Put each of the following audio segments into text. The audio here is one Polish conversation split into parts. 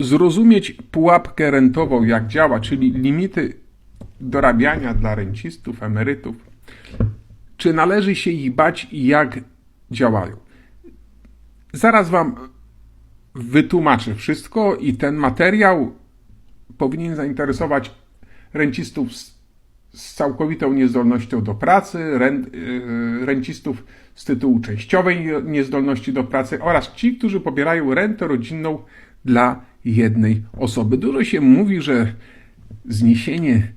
zrozumieć pułapkę rentową, jak działa, czyli limity dorabiania dla rencistów, emerytów, czy należy się ich bać i jak działają. Zaraz Wam wytłumaczę wszystko i ten materiał powinien zainteresować rencistów z, z całkowitą niezdolnością do pracy, rent, yy, rencistów z tytułu częściowej niezdolności do pracy oraz ci, którzy pobierają rentę rodzinną dla jednej osoby. Dużo się mówi, że zniesienie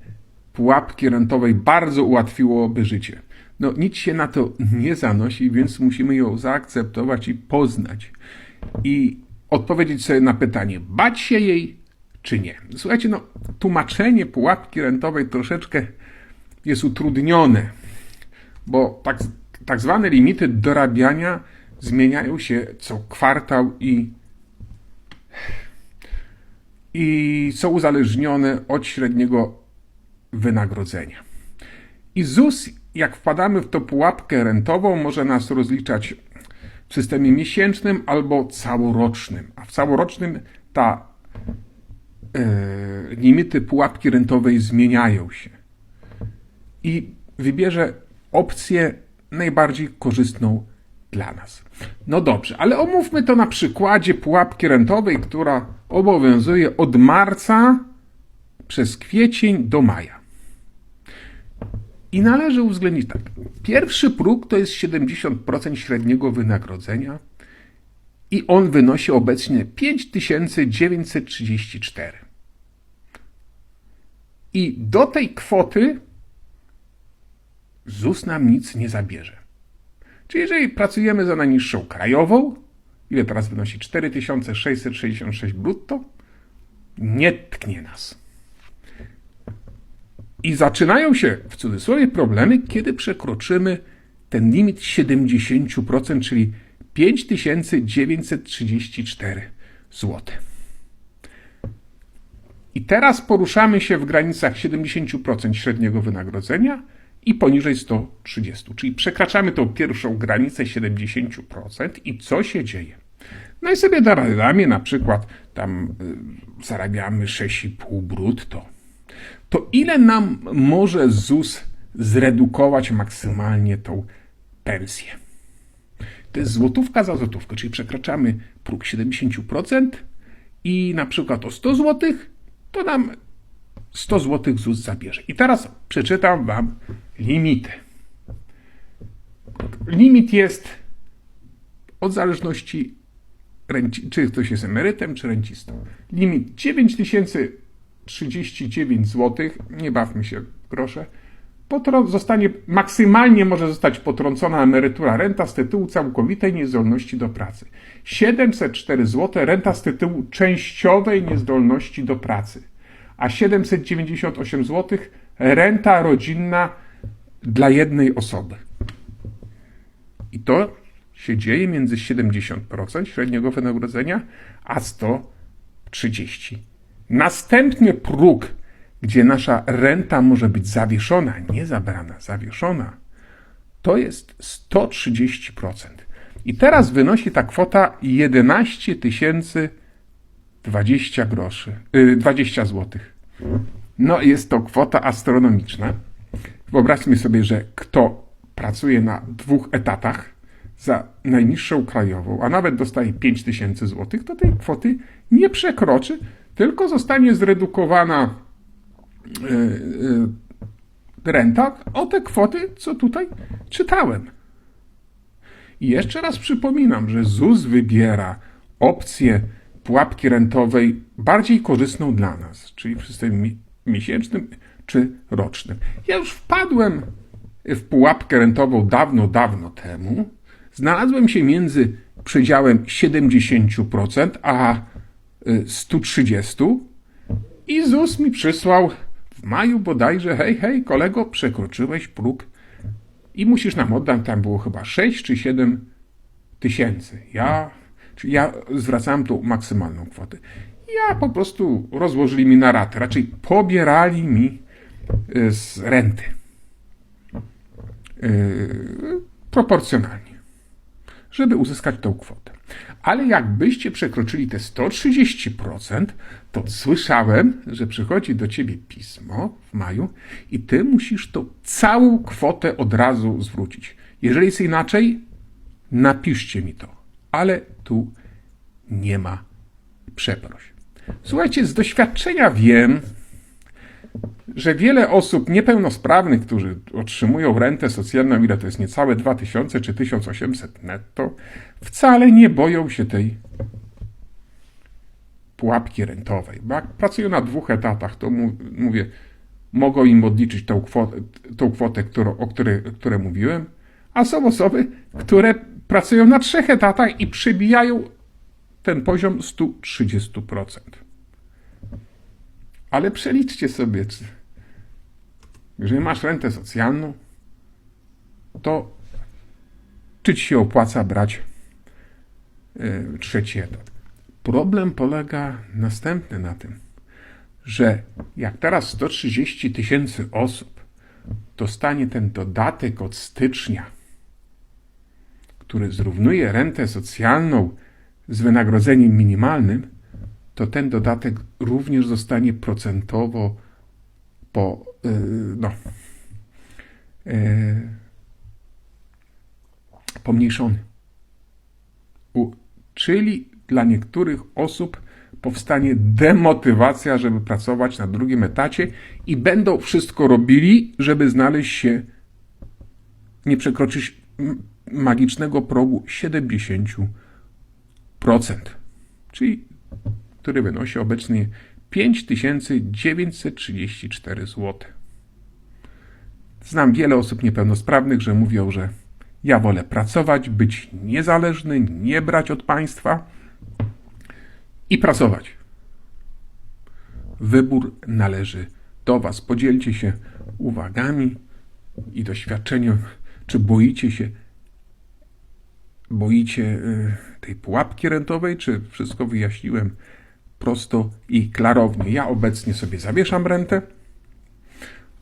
pułapki rentowej bardzo ułatwiłoby życie. No nic się na to nie zanosi, więc musimy ją zaakceptować i poznać. I odpowiedzieć sobie na pytanie, bać się jej czy nie. Słuchajcie, no tłumaczenie pułapki rentowej troszeczkę jest utrudnione, bo tak, tak zwane limity dorabiania zmieniają się co kwartał i i są uzależnione od średniego wynagrodzenia. I ZUS, jak wpadamy w tą pułapkę rentową, może nas rozliczać w systemie miesięcznym albo całorocznym. A w całorocznym ta e, limity pułapki rentowej zmieniają się. I wybierze opcję najbardziej korzystną dla nas. No dobrze, ale omówmy to na przykładzie pułapki rentowej, która obowiązuje od marca przez kwiecień do maja. I należy uwzględnić tak. Pierwszy próg to jest 70% średniego wynagrodzenia i on wynosi obecnie 5934. I do tej kwoty ZUS nam nic nie zabierze. Czyli jeżeli pracujemy za najniższą krajową, ile teraz wynosi 4666 brutto, nie tknie nas. I zaczynają się w cudzysłowie problemy, kiedy przekroczymy ten limit 70%, czyli 5934 zł. I teraz poruszamy się w granicach 70% średniego wynagrodzenia i poniżej 130, czyli przekraczamy tą pierwszą granicę 70% i co się dzieje? No i sobie ramię na przykład tam y, zarabiamy 6,5 brutto. To ile nam może ZUS zredukować maksymalnie tą pensję? To jest złotówka za złotówkę, czyli przekraczamy próg 70% i na przykład o 100 zł, to nam 100 zł ZUS zabierze. I teraz przeczytam Wam limity. Limit jest od zależności, czy ktoś jest emerytem, czy rencistą. Limit 9039 zł, nie bawmy się grosze, zostanie, maksymalnie może zostać potrącona emerytura renta z tytułu całkowitej niezdolności do pracy. 704 zł renta z tytułu częściowej niezdolności do pracy a 798 zł renta rodzinna dla jednej osoby. I to się dzieje między 70% średniego wynagrodzenia a 130. Następny próg, gdzie nasza renta może być zawieszona, nie zabrana, zawieszona, to jest 130%. I teraz wynosi ta kwota 11 tysięcy 20 groszy, yy, 20 złotych. No jest to kwota astronomiczna. Wyobraźmy sobie, że kto pracuje na dwóch etatach za najniższą krajową, a nawet dostaje 5 tysięcy złotych, to tej kwoty nie przekroczy, tylko zostanie zredukowana yy, yy, renta o te kwoty, co tutaj czytałem. I jeszcze raz przypominam, że ZUS wybiera opcję pułapki rentowej bardziej korzystną dla nas, czyli w systemie miesięcznym czy rocznym. Ja już wpadłem w pułapkę rentową dawno, dawno temu. Znalazłem się między przedziałem 70% a 130 y, i ZUS mi przysłał w maju bodajże, hej, hej, kolego, przekroczyłeś próg i musisz nam oddać, tam było chyba 6 czy 7 tysięcy. Ja Czyli ja zwracałem tu maksymalną kwotę. Ja po prostu rozłożyli mi na ratę, raczej pobierali mi e, z renty. Yy, proporcjonalnie, żeby uzyskać tą kwotę. Ale jakbyście przekroczyli te 130%, to słyszałem, że przychodzi do ciebie pismo w maju i ty musisz tą całą kwotę od razu zwrócić. Jeżeli jest inaczej, napiszcie mi to. Ale tu nie ma przeproś. Słuchajcie, z doświadczenia wiem, że wiele osób niepełnosprawnych, którzy otrzymują rentę socjalną, ile to jest niecałe 2000 czy 1800 netto, wcale nie boją się tej pułapki rentowej. Bo jak pracują na dwóch etatach, to mówię, mogą im odliczyć tą kwotę, tą kwotę którą, o której, które mówiłem, a są osoby, które pracują na trzech etatach i przebijają ten poziom 130%. Ale przeliczcie sobie, czy jeżeli masz rentę socjalną, to czy ci się opłaca brać yy, trzeci etat? Problem polega następny na tym, że jak teraz 130 tysięcy osób dostanie ten dodatek od stycznia, który zrównuje rentę socjalną z wynagrodzeniem minimalnym, to ten dodatek również zostanie procentowo po, no, yy, pomniejszony. Czyli dla niektórych osób powstanie demotywacja, żeby pracować na drugim etacie i będą wszystko robili, żeby znaleźć się, nie przekroczyć magicznego progu 70%, czyli który wynosi obecnie 5934 zł. Znam wiele osób niepełnosprawnych, że mówią, że ja wolę pracować, być niezależny, nie brać od państwa i pracować. Wybór należy do Was. Podzielcie się uwagami i doświadczeniem, czy boicie się boicie y, tej pułapki rentowej, czy wszystko wyjaśniłem prosto i klarownie. Ja obecnie sobie zawieszam rentę.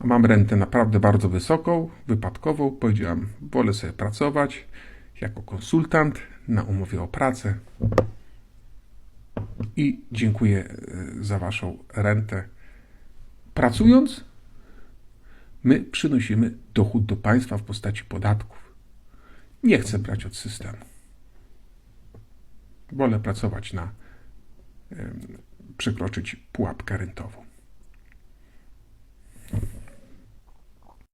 Mam rentę naprawdę bardzo wysoką, wypadkową. Powiedziałam, wolę sobie pracować jako konsultant na umowie o pracę. I dziękuję e, za Waszą rentę. Pracując, my przynosimy dochód do państwa w postaci podatków. Nie chcę brać od systemu. Wolę pracować na przekroczyć pułapkę rentową.